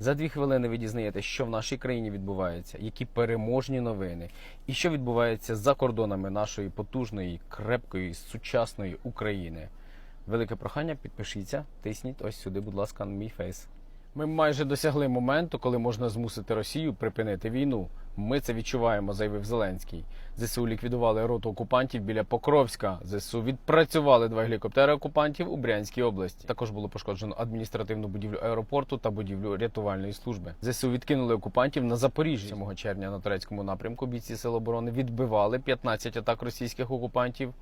За дві хвилини ви дізнаєтесь, що в нашій країні відбувається, які переможні новини, і що відбувається за кордонами нашої потужної, крепкої, сучасної України. Велике прохання, підпишіться, тисніть ось сюди, будь ласка, на мій фейс. Ми майже досягли моменту, коли можна змусити Росію припинити війну. Ми це відчуваємо, заявив Зеленський. ЗСУ ліквідували роту окупантів біля Покровська. ЗСУ відпрацювали два гелікоптери окупантів у Брянській області. Також було пошкоджено адміністративну будівлю аеропорту та будівлю рятувальної служби. ЗСУ відкинули окупантів на Запоріжжі. 7 червня на турецькому напрямку бійці Сил оборони відбивали 15 атак російських окупантів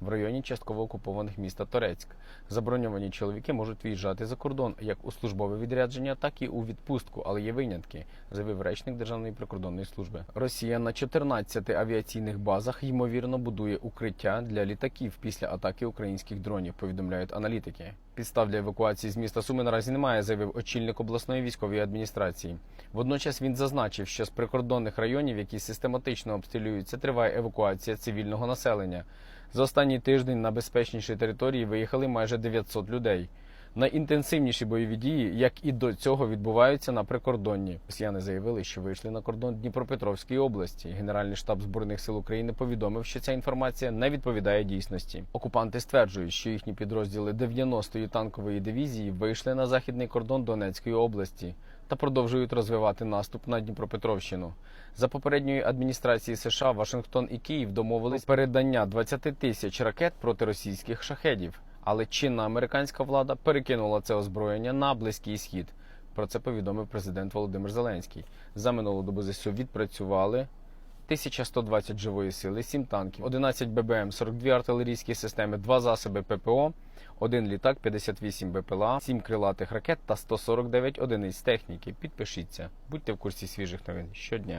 в районі частково окупованих міста Торецьк. Заброньовані чоловіки можуть виїжджати за кордон як у службове відрядження, так і у відпустку, але є винятки, заявив речник Державної прикордонної служби. Росія на 14 авіаційних базах ймовірно будує укриття для літаків після атаки українських дронів. Повідомляють аналітики. Підстав для евакуації з міста Суми наразі немає, заявив очільник обласної військової адміністрації. Водночас він зазначив, що з прикордонних районів, які систематично обстрілюються, триває евакуація цивільного населення. За останній тиждень на безпечніші території виїхали майже 900 людей. Найінтенсивніші бойові дії, як і до цього, відбуваються на прикордонні. Росіяни заявили, що вийшли на кордон Дніпропетровської області. Генеральний штаб збройних сил України повідомив, що ця інформація не відповідає дійсності. Окупанти стверджують, що їхні підрозділи 90-ї танкової дивізії вийшли на західний кордон Донецької області та продовжують розвивати наступ на Дніпропетровщину. За попередньою адміністрації США Вашингтон і Київ домовились передання 20 тисяч ракет проти російських шахедів. Але чинна американська влада перекинула це озброєння на близький схід. Про це повідомив президент Володимир Зеленський. За минулу добу ЗСУ відпрацювали 1120 живої сили, 7 танків, 11 ББМ, 42 артилерійські системи, 2 засоби ППО, 1 літак, 58 БПЛА, 7 крилатих ракет та 149 одиниць техніки. Підпишіться, будьте в курсі свіжих новин щодня.